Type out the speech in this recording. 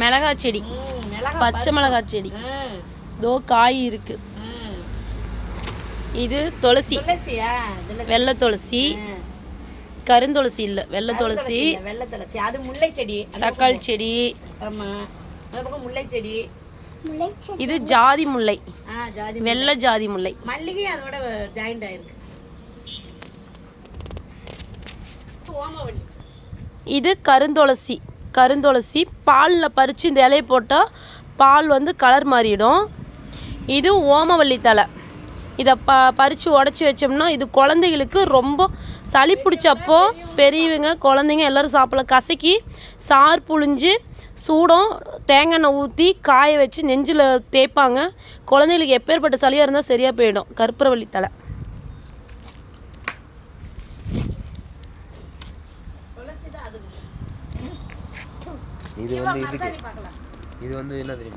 மிளகாய் செடி. பச்சை மிளகாய் செடி. ம், தோ காய் இருக்கு. இது துளசி. வெள்ளை துளசி. கருந்துளசி இல்லை வெள்ளை துளசி. வெள்ளை துளசி. அது முல்லை செடி. தக்காளி செடி. முல்லை செடி. இது ஜாதி முல்லை. வெள்ளை ஜாதி முல்லை. மல்லிகை அதோட ஜாயிண்ட் ஆயிருக்கு. இது கருந்துளசி. கருந்துளசி பாலில் பறித்து இந்த இலையை போட்டால் பால் வந்து கலர் மாறிடும். இது ஓமவல்லி தழை. இதை ப பறித்து உடச்சி வச்சோம்னா இது குழந்தைகளுக்கு ரொம்ப சளி பிடிச்சப்போ பெரியவங்க குழந்தைங்க எல்லோரும் சாப்பிடலாம். கசக்கி சார் புழிஞ்சு சூடம் தேங்காய் எண்ணெய் ஊற்றி காய வச்சு நெஞ்சில் தேய்ப்பாங்க. குழந்தைகளுக்கு எப்பேற்பட்ட சளியாக இருந்தால் சரியாக போயிடும். கற்பூரவள்ளி தழை. இது வந்து இதுக்கு இது வந்து என்ன தெரியுமா?